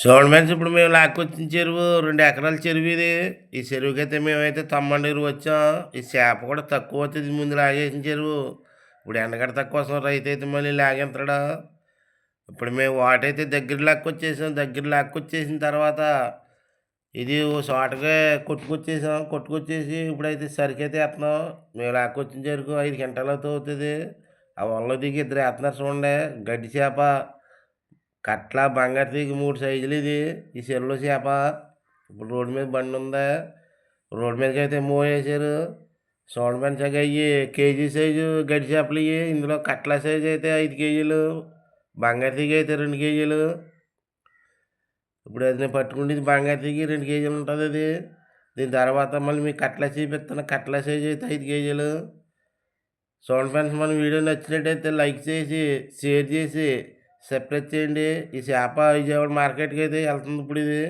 చూడండి ఫ్రెండ్స్ ఇప్పుడు మేము లాక్కొచ్చిన చెరువు రెండు ఎకరాల చెరువు ఇది. ఈ చెరువుకి అయితే మేమైతే తమ్మండూరు వచ్చాం. ఈ చేప కూడా తక్కువ వచ్చేది ముందు లాగేసిన చెరువు. ఇప్పుడు ఎండగడ తక్కువ వస్తాం రైతు అయితే మళ్ళీ లాగెంతడా. ఇప్పుడు మేము వాటైతే దగ్గర లాక్కొచ్చేసాం. దగ్గర లాక్కొచ్చేసిన తర్వాత ఇది ఓ చోటగా కొట్టుకొచ్చేసాం. కొట్టుకొచ్చేసి ఇప్పుడైతే సరికైతే వేస్తున్నాం మేము లాక్కొచ్చిన చెరుకు ఐదు గంటలతో అవుతుంది. ఆ వల్ల దిగి ఇద్దరు వేస్తున్నారు చూడండి. గడ్డి చేప. కట్ల బంగారు తీగ మూడు సైజులు ఇది. ఈ చెరువులో చేప. ఇప్పుడు రోడ్డు మీద బండి ఉందా. రోడ్డు మీదకి అయితే మూవ్ వేసారు చూడండి అయ్యి కేజీ సైజు గడి చేపలు ఇవి ఇందులో కట్ల సైజు అయితే ఐదు కేజీలు. బంగారు తీగ అయితే రెండు కేజీలు. ఇప్పుడు అది నేను పట్టుకుంటే బంగారు తీగి రెండు కేజీలు ఉంటుంది అది. దీని తర్వాత మళ్ళీ మీకు కట్ల చూపిస్తాను కట్ల సైజు అయితే ఐదు కేజీలు. చూడండి ఫ్రెండ్స్ మన వీడియో నచ్చినట్టయితే లైక్ చేసి షేర్ చేసి సెపరేట్ చేయండి ఈ చేప విజయవాడ మార్కెట్కి అయితే వెళ్తుంది ఇప్పుడు ఇది.